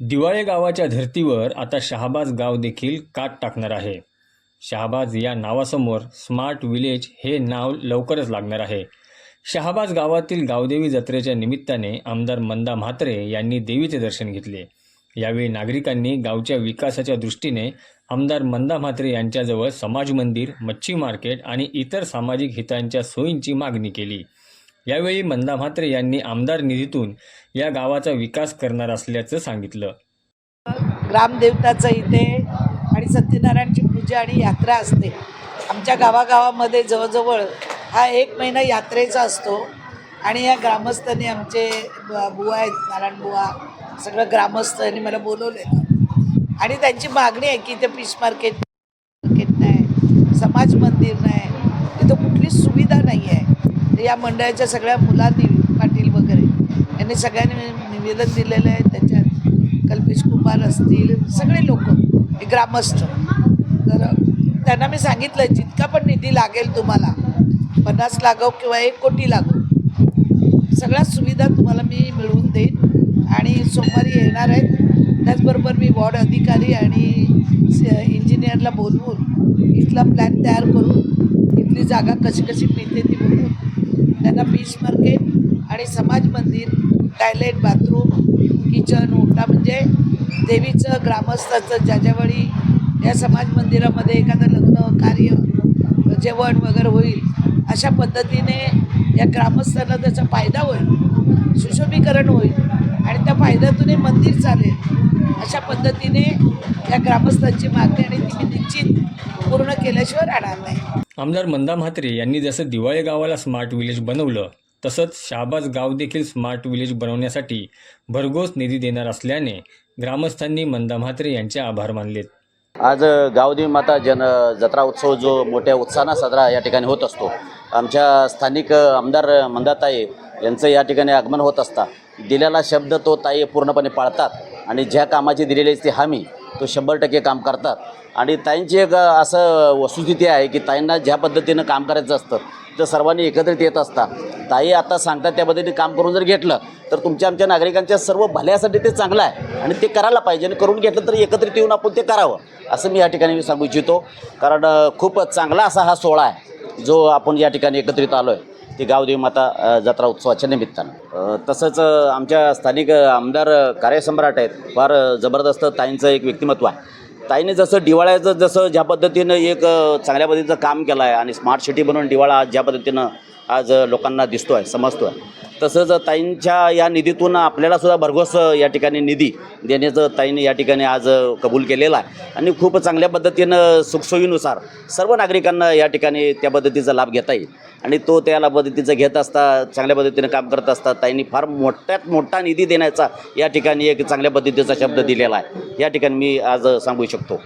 दिवाळे गावाच्या धर्तीवर आता शहाबाज गाव देखील काट टाकणार आहे. शहाबाज या नावासमोर स्मार्ट विलेज हे नाव लवकरच लागणार आहे. शहाबाज गावातील गावदेवी जत्रेच्या निमित्ताने आमदार मंदा म्हात्रे यांनी देवीचे दर्शन घेतले. यावेळी नागरिकांनी गावच्या विकासाच्या दृष्टीने आमदार मंदा म्हात्रे यांच्याजवळ समाज मंदिर मच्छी मार्केट आणि इतर सामाजिक हितांच्या सोयींची मागणी केली. यावेळी मंदा म्हात्रे यांनी आमदार निधीतून या गावाचा विकास करणार असल्याचं सांगितलं. ग्रामदेवताचं इथे आणि सत्यनारायणची पूजा आणि यात्रा असते. आमच्या गावागावामध्ये जवळजवळ हा एक महिना यात्रेचा असतो. आणि या ग्रामस्थांनी आमचे बुवा आहेत नारायण बुवा सगळं ग्रामस्थांनी मला बोलवले आणि त्यांची मागणी आहे की इथे फिश मार्केट मार्केट नाही समाज मंदिर नाही तिथं कुठलीच सुविधा नाही आहे. या मंडळाच्या सगळ्या मुलांनी पाटील वगैरे यांनी सगळ्यांनी निवेदन दिलेलं आहे. त्याच्यात कल्पेश कुमार असतील सगळे लोक ग्रामस्थ. तर त्यांना मी सांगितलं जितका पण निधी लागेल तुम्हाला पन्नास लागो किंवा एक कोटी लागो सगळ्या सुविधा तुम्हाला मी मिळवून देईन. आणि सोमवारी येणार आहेत. त्याचबरोबर मी वॉर्ड अधिकारी आणि इंजिनियरला बोलवून इथला प्लॅन तयार करून इथली जागा कशी कशी मिळते ती त्यांना फिश मार्केट आणि समाज मंदिर टॉयलेट बाथरूम किचन ओटा म्हणजे देवीचं ग्रामस्थाचं ज्याच्यावेळी या समाज मंदिरामध्ये एखादं लग्न कार्य जेवण वगैरे होईल अशा पद्धतीने या ग्रामस्थांना त्याचा फायदा होईल सुशोभीकरण होईल आणि त्या फायद्यातूनही मंदिर चालेल अशा पद्धतीने या ग्रामस्थांची मागणी आणि ती निश्चित पूर्ण केल्याशिवाय राहणार नाही. आमदार मंदा म्हात्रे यांनी जसं दिवाळे गावाला स्मार्ट विलेज बनवलं तसंच शहाबाज गाव देखील स्मार्ट विलेज बनवण्यासाठी भरघोस निधी देणार असल्याने ग्रामस्थांनी मंदा म्हात्रे यांचे आभार मानलेत. आज गावदेवी माता जन जत्रा उत्सव जो मोठ्या उत्साहानं साजरा या ठिकाणी होत असतो. आमच्या स्थानिक आमदार मंदाताई यांचं या ठिकाणी आगमन होत असता. दिलेला शब्द तो ताई पूर्णपणे पाळतात आणि ज्या कामाची दिलेली असते हमी तो शंभर टक्के काम करतात. आणि ताईंची एक असं वस्तुस्थिती आहे की ताईंना ज्या पद्धतीनं काम करायचं असतं तर सर्वांनी एकत्रित येत असतात ताई आता सांगतात त्या पद्धतीने काम करून जर घेतलं तर तुमच्या आमच्या नागरिकांच्या सर्व भल्यासाठी ते चांगलं आहे आणि ते करायला पाहिजे आणि करून घेतलं तर एकत्रित येऊन आपण ते करावं. असं मी या ठिकाणी सांगू इच्छितो. कारण खूप चांगला असा हा सोहळा आहे. जो आपण या ठिकाणी एकत्रित आलो आहे ती गावदेवी माता जत्रा उत्सवाच्या निमित्तानं. तसंच आमच्या स्थानिक आमदार कार्यसम्राट आहेत फार जबरदस्त ताईंचं एक व्यक्तिमत्व आहे. ताईने जसं दिवाळ्याचं जसं ज्या पद्धतीनं एक चांगल्या पद्धतीचं काम केलं आहे आणि स्मार्ट सिटी बनवून दिवाळा आज ज्या पद्धतीनं आज लोकांना दिसतो आहे समजतो आहे तसंच ताईंच्या या निधीतून आपल्याला सुद्धा भरघोस या ठिकाणी निधी देण्याचं ताईंनी या ठिकाणी आज कबूल केलेलं आहे. आणि खूप चांगल्या पद्धतीनं सुखसोयीनुसार सर्व नागरिकांना या ठिकाणी त्या पद्धतीचा लाभ घेता येईल. आणि तो त्याला पद्धतीचं घेत असता चांगल्या पद्धतीनं काम करत असता ताईंनी फार मोठ्यात मोठा निधी देण्याचा या ठिकाणी एक चांगल्या पद्धतीचा शब्द दिलेला आहे. या ठिकाणी मी आज सांगू शकतो.